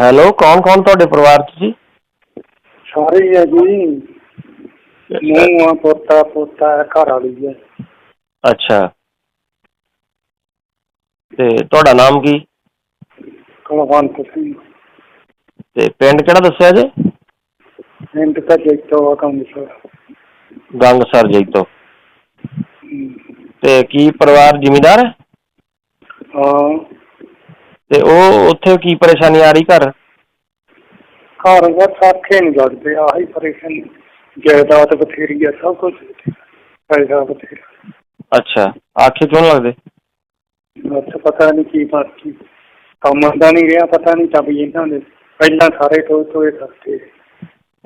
Hello ਕੌਣ ਕੌਣ ਤੁਹਾਡੇ ਪਰਿਵਾਰ 'ਚ ਜੀ? ਸਾਰੇ ਹੀ ਹੈ ਜੀ। ਨੂੰਹ ਆ ਪੋਤਾ ਪੋਤਾ ਹੈ ਘਰ ਵਾਲੀ ਹੈ ਅੱਛਾ। ਤੇ ਤੁਹਾਡਾ ਨਾਮ ਕੀ? ਕੁਲਵੰਤ ਸਿੰਘ। ਤੇ ਪਿੰਡ ਕਿਹੜਾ ਦੱਸਿਆ ਜੇ? ਪਿੰਡ ਤਾਂ ਜੈਤੋ ਆ ਕੰਮ ਸਰ ਗੰਗਸਰ ਜੈਤੋ। ਤੇ ਕੀ ਪਰਿਵਾਰ ਜ਼ਿਮੀਂਦਾਰ ਹੈ? ਹਾਂ। ਤੇ ਉਹ ਉੱਥੇ ਕੀ ਪਰੇਸ਼ਾਨੀ ਆ ਰਹੀ ਘਰ? ਘਰ ਬਸ ਆਖੇ ਨਹੀਂ ਲੱਗਦੇ ਆਹੀ ਪਰੇਸ਼ਾਨੀ। ਜਾਇਦਾਦ ਬਥੇਰੀ ਹੈ ਸਭ ਕੁਝ ਪੈਸਾ ਬਥੇਰਾ। ਅੱਛਾ ਆਖੇ ਕਿਉਂ ਨੀ ਲੱਗਦੇ? ਬਸ ਪਤਾ ਨਹੀਂ ਕੀ ਬਾਕੀ ਕੰਮ ਦਾ ਨਹੀਂ ਰਿਹਾ ਪਤਾ ਨਹੀਂ ਚੱਬ ਇਹਨਾਂ ਦੇ। ਪਹਿਲਾਂ ਸਾਰੇ ਟੋਏ ਟੋਏ ਕਰਦੇ।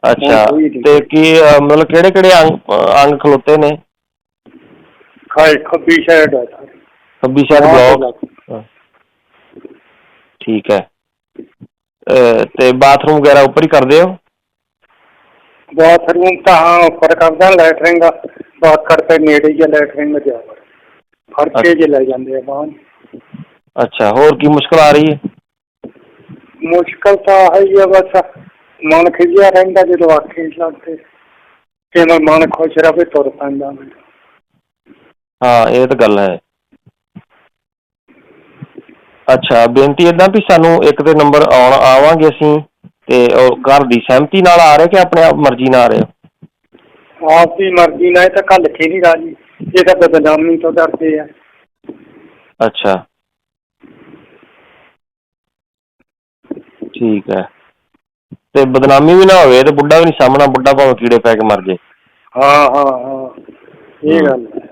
ਅੱਛਾ ਕੋਈ ਨੀ। ਤੇ ਕੀ ਅਹ, ਮਤਲਬ ਕਿਹੜੇ ਕਿਹੜੇ ਅੰਗ ਅਹ, ਅੰਗ ਖਲੋਤੇ ਨੇ? ਖਾਏ ਖੱਬੀ ਹੈ ਸਾਰੇ। ਖੱਬੀ ਹਾਂ, ਬਲੌਕ। ਠੀਕ ਹੈ। ਤੇ ਬਾਥਰੂਮ ਵਗੈਰਾ ਉੱਪਰ ਹੀ ਕਰਦੇ ਹੋ? ਬਾਥਰੂਮ ਤਾਂ ਹਾਂ ਉੱਪਰ ਕਰਦਾ ਲੈਟਰਿੰਗ ਦਾ ਬਾਤ ਕਰਕੇ ਨੇੜੇ ਹੀ ਲੈਟਰਿੰਗ ਜਾ ਫੜ ਕੇ ਜੇ ਲੈ ਜਾਂਦੇ ਆ ਬਾਹਰ। ਅੱਛਾ ਹੋਰ ਕੀ ਮੁਸ਼ਕਲ ਆ ਰਹੀ ਹੈ? ਮੁਸ਼ਕਲ ਤਾਂ ਆਹੀ ਹੈ ਬਸ ਮਨ ਖਿਜਿਆ ਰਹਿੰਦਾ ਜਦੋਂ ਆਖੇ ਲੱਗਦੇ। ਕਿਵੇਂ ਮਨ ਖੁਸ਼ ਰਵੇ ਤੁਰ ਪੈਂਦਾ ਹਾਂ ਇਹ ਤਾਂ ਗੱਲ ਹੈ। ਅੱਛਾ ਬੇਨਤੀ ਇਦਾਂ ਵੀ ਸਾਨੂੰ ਇੱਕ ਤੇ ਨੰਬਰ ਆਉਣ ਆਵਾਂਗੇ ਅਸੀਂ ਤੇ ਉਹ ਘਰ ਦੀ ਸਹਿਮਤੀ ਨਾਲ ਆ ਰਹੇ ਕਿ ਆਪਣੇ ਆਪ ਮਰਜ਼ੀ ਨਾਲ ਆ ਰਹੇ ਹੋ ਆਪ ਦੀ ਮਰਜ਼ੀ ਨਾਲ ਇਹ ਤਾਂ ਕੱਲ ਨਹੀਂ ਰਾਜੀ। ਇਹ ਤਾਂ ਬਦਨਾਮੀ ਤੋਂ ਡਰਦੇ ਆ। ਅੱਛਾ। ਠੀਕ ਹੈ। ਤੇ ਬਦਨਾਮੀ ਵੀ ਨਾ ਹੋਵੇ ਤੇ ਬੁੱਢਾ ਵੀ ਨਹੀਂ ਸਾਹਮਣਾ ਬੁੱਢਾ ਭਾਵੇਂ ਕੀੜੇ ਪੈ ਕੇ ਮਰ ਜੇ। ਹਾਂ ਹਾਂ ਹਾਂ। ਇਹ ਗੱਲ ਹੈ।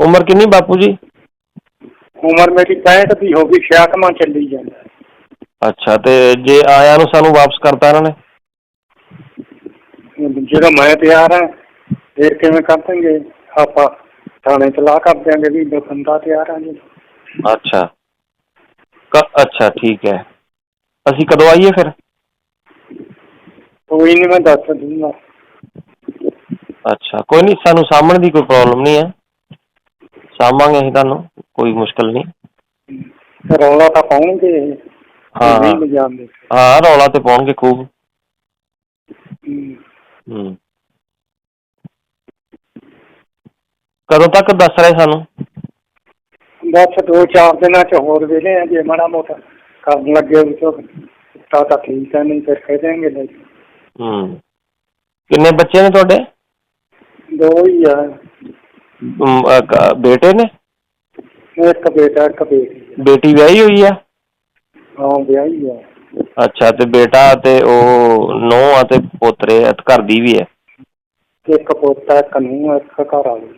ਉਮਰ ਕਿੰਨੀ ਬਾਪੂ ਜੀ? ਉਮਰ ਮੇਰੀ 65 ਦੀ ਹੋ ਗਈ 66 ਮਾਂ ਚੱਲੀ ਜਾਂਦਾ। ਅੱਛਾ ਤੇ ਜੇ ਆਇਆਂ ਨੂੰ ਸਾਨੂੰ ਵਾਪਸ ਕਰਤਾ ਇਹਨਾਂ ਨੇ? ਜਦੋਂ ਮੈਂ ਤਿਆਰ ਹਾਂ ਫਿਰ ਕਿਵੇਂ ਕਰ ਦੇਂਗੇ ਆਪਾਂ ਥਾਣੇ ਤਲਾਹ ਕਰ ਦਿਆਂਗੇ ਵੀ ਬੰਦਾ ਤਿਆਰ ਆ ਜੀ। ਅੱਛਾ। ਕ- ਅੱਛਾ ਠੀਕ ਹੈ। ਅਸੀਂ ਕਦੋਂ ਆਈਏ ਫਿਰ? ਕੋਈ ਨਹੀਂ ਮੈਂ ਦੱਸ ਦੂੰਗਾ ਅੱਛਾ ਕੋਈ ਨਹੀਂ ਸਾਨੂੰ ਸਾਹਮਣੇ ਦੀ ਕੋਈ ਪ੍ਰੋਬਲਮ ਨਹੀਂ ਹੈ। ਸਾਂਭਾਂਗੇ ਅਸੀਂ ਤੁਹਾਨੂੰ। ਕੋਈ ਮੁਸ਼ਕਲ ਨਹੀਂ। ਰੌਲਾ ਤਾਂ ਪਾਉਣਗੇ। ਇਹ। ਹਾਂ। ਨਹੀਂ ਲਿਜਾਂਦੇ ਹਾਂ ਰੌਲਾ ਤੇ ਪਾਉਣਗੇ ਖੂਬ। ਹਮ। ਹੂੰ। ਕਦੋਂ ਤੱਕ ਦੱਸ ਰਹੇ ਸਾਨੂੰ? ਬਸ ਦੋ ਚਾਰ ਦਿਨਾਂ ਚ ਹੋਰ ਵੇਲੇ ਆ ਜੇ ਮਾੜਾ ਮੋਟਾ ਕਰਨ ਲੱਗੇ ਵੀ ਤਾਂ ਤਾਂ ਤਾਂ ਠੀਕ ਹੈ ਨਹੀਂ ਫਿਰ ਕਹਿ ਦੇਣਗੇ ਨਹੀਂ। ਹੂੰ। ਕਿੰਨੇ ਬੱਚੇ ਨੇ ਤੁਹਾਡੇ? ਦੋ ਹੀ ਆ। ਅਮ, ਅਹ, ਕ- ਬੇਟੇ ਨੇ? ਇੱਕ ਬੇਟਾ ਇੱਕ ਬੇਟੀ ਬੇਟੀ ਵਿਆਹੀ ਹੋਈ ਆ? ਹਾਂ ਵਿਆਹੀ ਆ। ਅੱਛਾ ਤੇ ਬੇਟਾ ਤੇ ਉਹ ਨੂੰਹ ਆ ਤੇ ਪੋਤਰੇ ਆ ਤੇ ਘਰ ਦੀ ਵੀ ਹੈ ਇੱਕ ਪੋਤਾ ਇੱਕ ਨੂੰਹ ਇੱਕ ਘਰ ਵਾਲੀ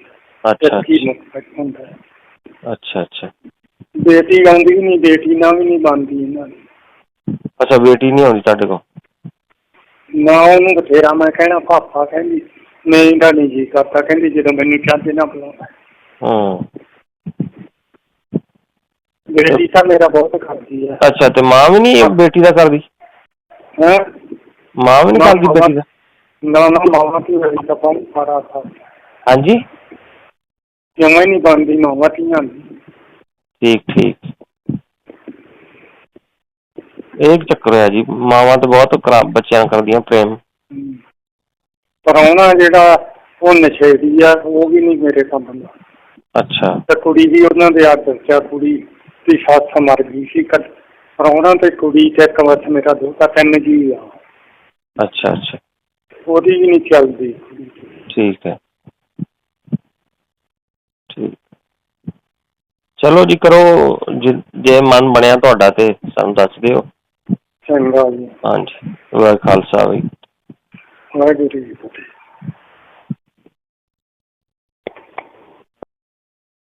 ਅੱਛਾ ਹੁੰਦਾ ਹੈ। ਅੱਛਾ। ਅੱਛਾ ਬੇਟੀ ਆਉਂਦੀ ਨਹੀਂ ਬੇਟੀ ਨਾਲ ਵੀ ਨਹੀਂ ਬਣਦੀ ਇਹਨਾਂ ਦੀ। ਅੱਛਾ ਬੇਟੀ ਨਹੀਂ ਆਉਂਦੀ ਤੁਹਾਡੇ ਕੋਲ? ਨਾ ਉਹਨੂੰ ਬਥੇਰਾ ਮੈਂ ਕਹਿਣਾ ਪਾਪਾ ਕਹਿੰਦੀ ਨਹੀਂ ਦਾ ਨਹੀਂ ਜੀ ਕਰਦਾ ਕਹਿੰਦੀ ਜਦੋਂ ਮੈਨੂੰ ਚਾਹਤੇ ਨਾ ਬੁਲਾਉਂਦਾ ਹੂੰ। ਬੇਟੀ ਤਾਂ ਮੇਰਾ ਬਹੁਤ ਕਰਦੀ ਹੈ ਅੱਛਾ ਤੇ ਮਾਂ ਵੀ ਨਹੀਂ ਬੇਟੀ ਦਾ ਕਰਦੀ? ਹੈਂ? ਮਾਂ ਵੀ ਨਹੀਂ ਕਰਦੀ ਬੇਟੀ ਦਾ? ਨਾ ਨਾ ਮਾਵਾ ਕੀ ਹੋਈ ਤਾਂ ਬਹੁਤ ਸਾਰਾ ਥਾ ਹਾਂਜੀ? ਜਮਾ ਹੀ ਨਹੀਂ ਬਣਦੀ ਮਾਵਾ ਧੀਆਂ ਦੀ? ਠੀਕ ਠੀਕ। ਇਹ ਇੱਕ ਚੱਕਰ ਹੈ ਜੀ ਮਾਵਾਂ ਤੇ ਬਹੁਤ ਕਰਾ- ਬੱਚਿਆਂ ਨਾਲ ਕਰਦੀਆਂ ਪ੍ਰੇਮ। ਹਮ। ਪ੍ਰਾਹੁਣਾ ਜਿਹੜਾ ਉਹ ਨਸ਼ੇੜੀ ਆ ਉਹ ਵੀ ਨਹੀਂ ਮੇਰੇ ਕੰਮ ਦਾ ਅੱਛਾ। ਤੇ ਕੁੜੀ ਵੀ ਉਹਨਾਂ ਦੇ ਚ ਕੁੜੀ। ਦੀ ਸੱਸ ਮਰ ਗਈ ਸੀ ਕੱਲ ਪ੍ਰਾਹੁਣਾ ਤੇ ਕੁੜੀ ਤੇ ਇੱਕ ਵਸ ਮੇਰਾ ਦੋਤਾ ਤਿੰਨ ਜੀ ਆ। ਅੱਛਾ ਅੱਛਾ। ਉਹਦੀ ਵੀ ਨਹੀਂ ਚੱਲਦੀ। ਠੀਕ ਹੈ। ਠੀਕ। ਚਲੋ ਜੀ ਕਰੋ ਜੇ- ਜੇ ਮਨ ਬਣਿਆ ਤੁਹਾਡਾ ਤੇ ਸਾਨੂੰ ਦੱਸ ਦਿਓ। ਚੰਗਾ ਜੀ। ਹਾਂਜੀ। ਵਾਹਿ ਖਾਲਸਾ ਵਾਹਿਗੁਰੂ ਵਾਹਿਗੁਰੂ ਜੀ ਕੀ ਫਤਿਹ।